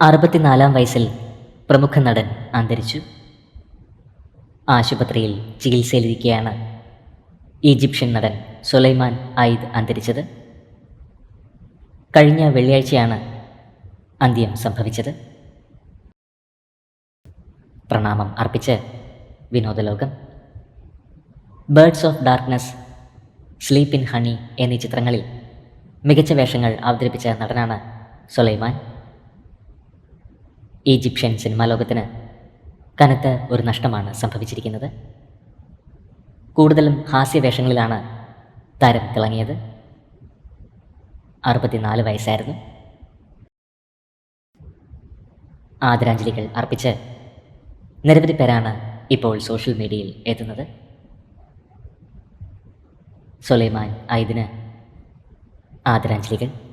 അറുപത്തിനാലാം വയസ്സിൽ പ്രമുഖ നടൻ അന്തരിച്ചു. ആശുപത്രിയിൽ ചികിത്സയിലിരിക്കെയാണ് ഈജിപ്ഷ്യൻ നടൻ സുലൈമാൻ ആയിദ് അന്തരിച്ചത്. കഴിഞ്ഞ വെള്ളിയാഴ്ചയാണ് അന്ത്യം സംഭവിച്ചത്. പ്രണാമം അർപ്പിച്ച് വിനോദലോകം. Birds of darkness sleep in honey എന്നീ ചിത്രങ്ങളിൽ മികച്ച വേഷങ്ങൾ അവതരിപ്പിച്ച നടനാണ് സുലൈമാൻ. ഈജിപ്ഷ്യൻ സിനിമാ ലോകത്തിന് കനത്ത ഒരു നഷ്ടമാണ് സംഭവിച്ചിരിക്കുന്നത്. കൂടുതലും ഹാസ്യവേഷങ്ങളിലാണ് താരം തിളങ്ങിയത്. അറുപത്തിനാല് വയസ്സായിരുന്നു. ആദരാഞ്ജലികൾ അർപ്പിച്ച് നിരവധി പേരാണ് ഇപ്പോൾ സോഷ്യൽ മീഡിയയിൽ എത്തുന്നത്. സുലൈമാൻ ഐദിന് ആദരാഞ്ജലികൾ.